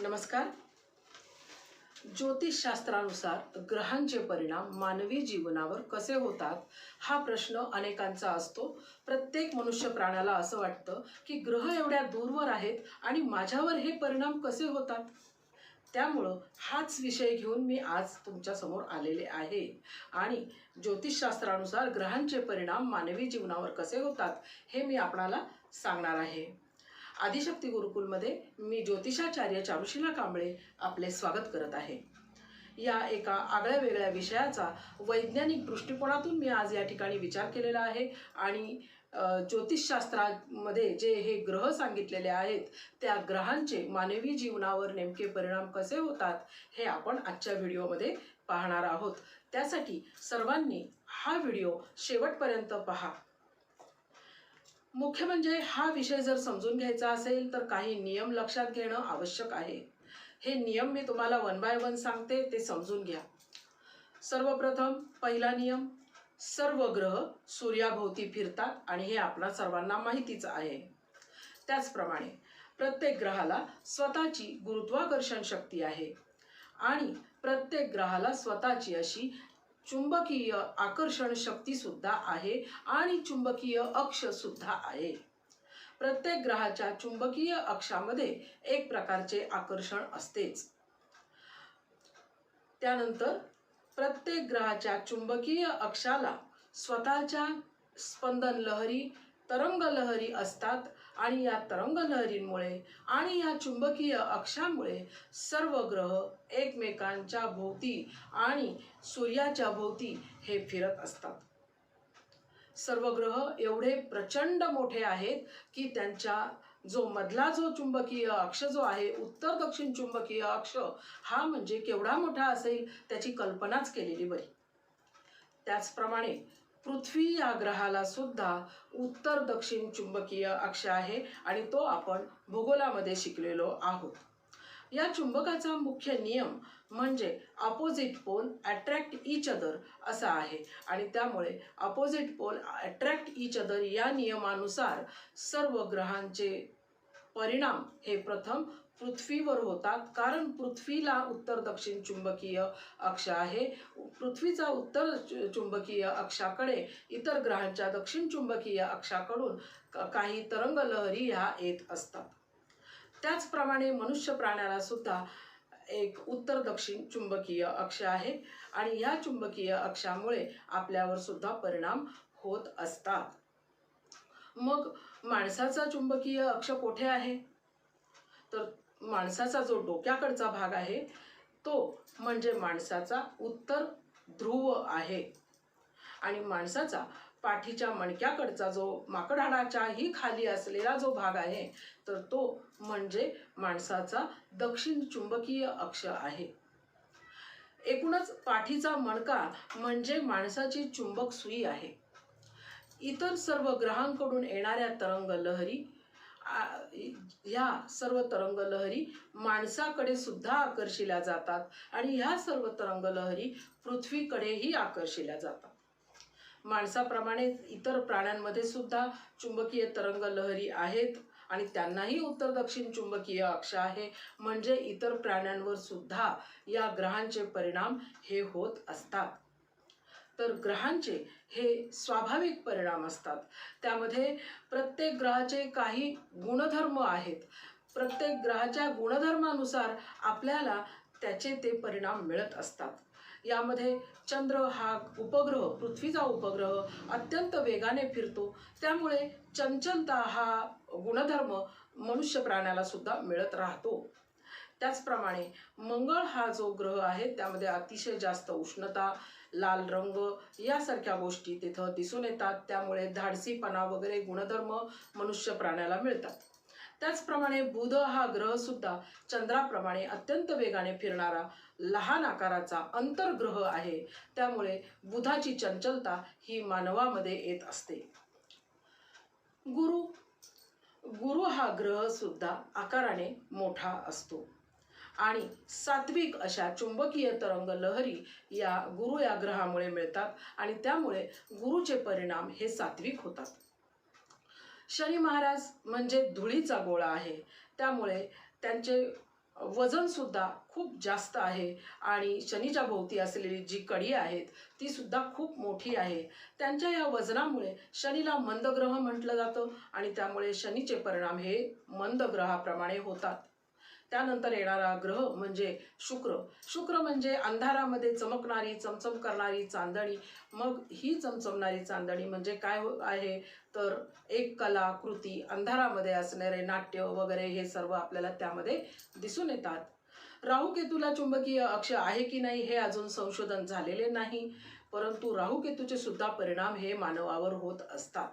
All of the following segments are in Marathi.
नमस्कार. ज्योतिषशास्त्रानुसार ग्रहांचे परिणाम मानवी जीवनावर कसे होतात हा प्रश्न अनेकांचा असतो. प्रत्येक मनुष्य प्राण्याला असं वाटतं की ग्रह एवढ्या दूरवर आहेत आणि माझ्यावर हे परिणाम कसे होतात? त्यामुळं हाच विषय घेऊन मी आज तुमच्यासमोर आलेले आहे. आणि ज्योतिषशास्त्रानुसार ग्रहांचे परिणाम मानवी जीवनावर कसे होतात हे मी आपणाला सांगणार आहे. आदिशक्ती गुरुकुलमध्ये मी ज्योतिषाचार्य चारुशिला कांबळे आपले स्वागत करत आहे. या एका आगळ्या वेगळ्या विषयाचा वैज्ञानिक दृष्टिकोनातून मी आज या ठिकाणी विचार केलेला आहे आणि ज्योतिषशास्त्रामध्ये जे हे ग्रह सांगितलेले आहेत त्या ग्रहांचे मानवी जीवनावर नेमके परिणाम कसे होतात हे आपण आजच्या व्हिडिओमध्ये पाहणार आहोत. त्यासाठी सर्वांनी हा व्हिडिओ शेवटपर्यंत पहा. मुख्य म्हणजे हा विषय जर समजून घ्यायचा असेल तर काही नियम लक्षात घेणं आवश्यक आहे. हे नियम मी तुम्हाला वन बाय वन सांगते ते समजून घ्या. सर्वप्रथम पहिला नियम सर्व ग्रह सूर्याभोवती फिरतात आणि हे आपणा सर्वांना माहितीच आहे. त्याचप्रमाणे प्रत्येक ग्रहाला स्वतःची गुरुत्वाकर्षण शक्ती आहे आणि प्रत्येक ग्रहाला स्वतःची अशी चुंबकीय आकर्षण शक्ती सुद्धा आहे आणि चुंबकीय अक्ष सुद्धा आहे. प्रत्येक ग्रहाच्या चुंबकीय अक्षामध्ये एक प्रकारचे आकर्षण असतेच. त्यानंतर प्रत्येक ग्रहाच्या चुंबकीय अक्षाला स्वतःच्या स्पंदन लहरी तरंगलहरी असतात आणि या तरंगलहरींमुळे आणि या चुंबकीय अक्षामुळे सर्व ग्रह एकमेकांच्या भोवती आणि सूर्याच्या भोवती हे फिरत असतात. सर्व ग्रह एवढे प्रचंड मोठे आहेत की त्यांच्या जो मधला जो चुंबकीय अक्ष जो आहे उत्तर दक्षिण चुंबकीय अक्ष हा म्हणजे केवढा मोठा असेल त्याची कल्पनाच केलेली बरी. त्याचप्रमाणे पृथ्वी या ग्रहाला सुद्धा उत्तर दक्षिण चुंबकीय अक्ष आहे आणि तो आपण भूगोलामध्ये शिकलेलो आहोत. या चुंबकाचा मुख्य नियम म्हणजे opposite pole attract each other असा आहे आणि त्यामुळे opposite pole attract each other या नियमानुसार सर्व ग्रहांचे परिणाम हे प्रथम पृथ्वीवर होतात. कारण पृथ्वीला उत्तर दक्षिण चुंबकीय अक्ष आहे. पृथ्वीचा उत्तर चु- चुंबकीय अक्षाकडे इतर ग्रहांच्या दक्षिण चुंबकीय अक्षाकडून काही तरंग लहरी ह्या येत असतात. त्याचप्रमाणे मनुष्य प्राण्याला सुद्धा एक उत्तर दक्षिण चुंबकीय अक्ष आहे आणि या चुंबकीय अक्षामुळे आपल्यावर सुद्धा परिणाम होत असतात. मग माणसाचा चुंबकीय अक्ष कोठे आहे? तर माणसाचा जो डोक्याकडचा भाग आहे तो म्हणजे माणसाचा उत्तर ध्रुव आहे. आणि माणसाचा पाठीच्या मणक्याकडचा जो माकडाच्याही खाली असलेला जो भाग आहे तर तो म्हणजे माणसाचा दक्षिण चुंबकीय अक्ष आहे. एकूणच पाठीचा मणका म्हणजे माणसाची चुंबक सुई आहे. इतर सर्व ग्रहांकडून येणाऱ्या तरंग लहरी ह्या सर्व तरंग लहरी माणसाकडे सुद्धा आकर्षिल्या जातात आणि ह्या सर्व तरंग लहरी पृथ्वीकडेही आकर्षिल्या जातात. माणसाप्रमाणे इतर प्राण्यांमध्ये सुद्धा चुंबकीय तरंग लहरी आहेत आणि त्यांनाही उत्तर दक्षिण चुंबकीय अक्ष आहे. म्हणजे इतर प्राण्यांवर सुद्धा या ग्रहांचे परिणाम हे होत असतात. तर ग्रहांचे हे स्वाभाविक परिणाम असतात. त्यामध्ये प्रत्येक ग्रहाचे काही गुणधर्म आहेत. प्रत्येक ग्रहाच्या गुणधर्मानुसार आपल्याला त्याचे ते परिणाम मिळत असतात. यामध्ये चंद्र हा उपग्रह पृथ्वीचा उपग्रह अत्यंत वेगाने फिरतो. त्यामुळे चंचलता हा गुणधर्म मनुष्य प्राण्याला सुद्धा मिळत राहतो. त्याचप्रमाणे मंगळ हा जो ग्रह आहे त्यामध्ये अतिशय जास्त उष्णता लाल रंग यासारख्या गोष्टी तिथं दिसून येतात. त्यामुळे धाडसीपणा वगैरे गुणधर्म मनुष्य प्राण्याला मिळतात. त्याचप्रमाणे बुध हा ग्रह सुद्धा चंद्राप्रमाणे अत्यंत वेगाने फिरणारा लहान आकाराचा अंतर्ग्रह आहे. त्यामुळे बुधाची चंचलता ही मानवामध्ये येत असते. गुरु गुरु हा ग्रह सुद्धा आकाराने मोठा असतो. आणि सात्विक अशा चुंबकीय तरंग लहरी या गुरु या ग्रहामुळे मिळतात आणि त्यामुळे गुरुचे परिणाम हे सात्विक होतात. शनी महाराज म्हणजे धुळीचा गोळा आहे. त्यामुळे त्यांचे वजन सुद्धा खूप जास्त आहे आणि शनीच्या भोवती असलेली जी कडी आहेत ती सुद्धा खूप मोठी आहे. त्यांच्या या वजनामुळे शनीला मंदग्रह म्हटलं जातं आणि त्यामुळे शनीचे परिणाम हे मंद ग्रहाप्रमाणे होतात. त्यानंतर येणारा ग्रह म्हणजे शुक्र. शुक्र म्हणजे अंधारामध्ये चमकणारी चमचम करणारी चांदणी. मग ही चमचमणारी चांदणी म्हणजे काय हो आहे? तर एक कला कृती अंधारामध्ये असणारे नाट्य वगैरे हे सर्व आपल्याला त्यामध्ये दिसून येतात. राहू केतूला चुंबकीय अक्ष आहे की नाही हे अजून संशोधन झालेले नाही. परंतु राहू केतूचे सुद्धा परिणाम हे मानवावर होत असतात.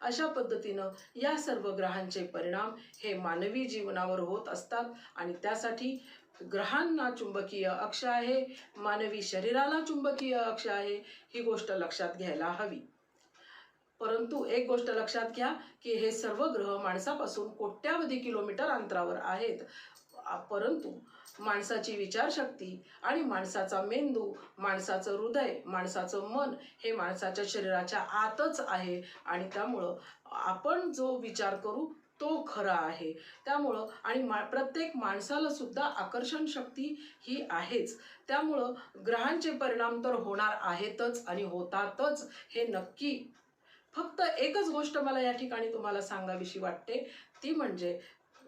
अशा पद्धतीनं या सर्व ग्रहांचे परिणाम हे मानवी जीवनावर होत असतात. आणि त्यासाठी ग्रहांना चुंबकीय अक्ष आहे. मानवी शरीराला चुंबकीय अक्ष आहे. ही गोष्ट लक्षात घ्यायला हवी. परंतु एक गोष्ट लक्षात घ्या की हे सर्व ग्रह माणसापासून कोट्यावधी किलोमीटर अंतरावर आहेत. परंतु माणसाची विचारशक्ती आणि माणसाचा मेंदू माणसाचं हृदय माणसाचं मन हे माणसाच्या शरीराच्या आतच आहे आणि त्यामुळं आपण जो विचार करू तो खरा आहे. त्यामुळं आणि मा प्रत्येक माणसाला सुद्धा आकर्षण शक्ती ही आहेच. त्यामुळं ग्रहांचे परिणाम तर होणार आहेतच आणि होतातच हे नक्की. फक्त एकच गोष्ट मला या ठिकाणी तुम्हाला सांगावीशी वाटते ती म्हणजे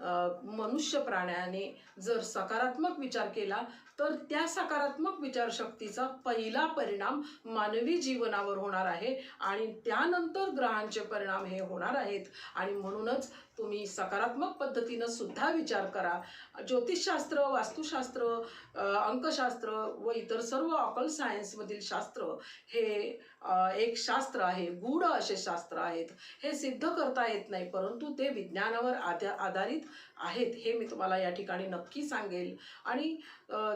मनुष्य प्राण्याने जर सकारात्मक विचार केला तर त्या सकारात्मक विचारशक्तीचा पहिला परिणाम मानवी जीवनावर होणार आहे आणि त्यानंतर ग्रहांचे परिणाम हे होणार आहेत. आणि म्हणूनच तुम्ही सकारात्मक पद्धतीनं सुद्धा विचार करा. ज्योतिषशास्त्र वास्तुशास्त्र अंकशास्त्र व इतर सर्व ऑकल सायन्समधील शास्त्र हे एक शास्त्र आहे. गूढ असे शास्त्र आहेत. हे सिद्ध करता येत नाही परंतु ते विज्ञानावर आधारित आहेत हे मी तुम्हाला या ठिकाणी नक्की सांगेल. आणि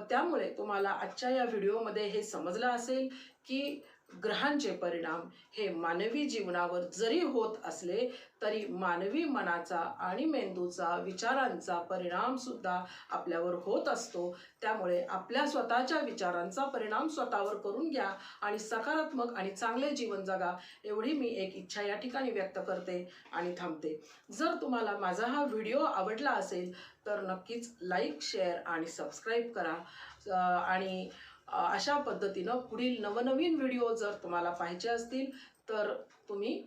त्या त्यामुळे तुम्हाला आजच्या या व्हिडिओमध्ये हे समजलं असेल की ग्रहांचे परिणाम हे मानवी जीवनावर जरी होत असले तरी मानवी मनाचा आणि मेंदूचा विचारांचा परिणाम सुद्धा आपल्यावर होत असतो. त्यामुळे आपल्या स्वतःच्या विचारांचा परिणाम स्वतःवर करून घ्या आणि सकारात्मक आणि चांगले जीवन जगा एवढी मी एक इच्छा या ठिकाणी व्यक्त करते आणि थांबते. जर तुम्हाला माझा हा व्हिडिओ आवडला असेल तर नक्कीच लाईक शेअर आणि सबस्क्राईब करा. आणि अशा पद्धतीनं पुढील नवनवीन व्हिडिओ जर तुम्हाला पाहिजे असतील तर तुम्ही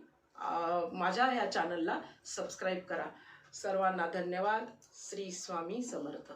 माझ्या ह्या चॅनलला सबस्क्राईब करा. सर्वांना धन्यवाद. श्री स्वामी समर्थ.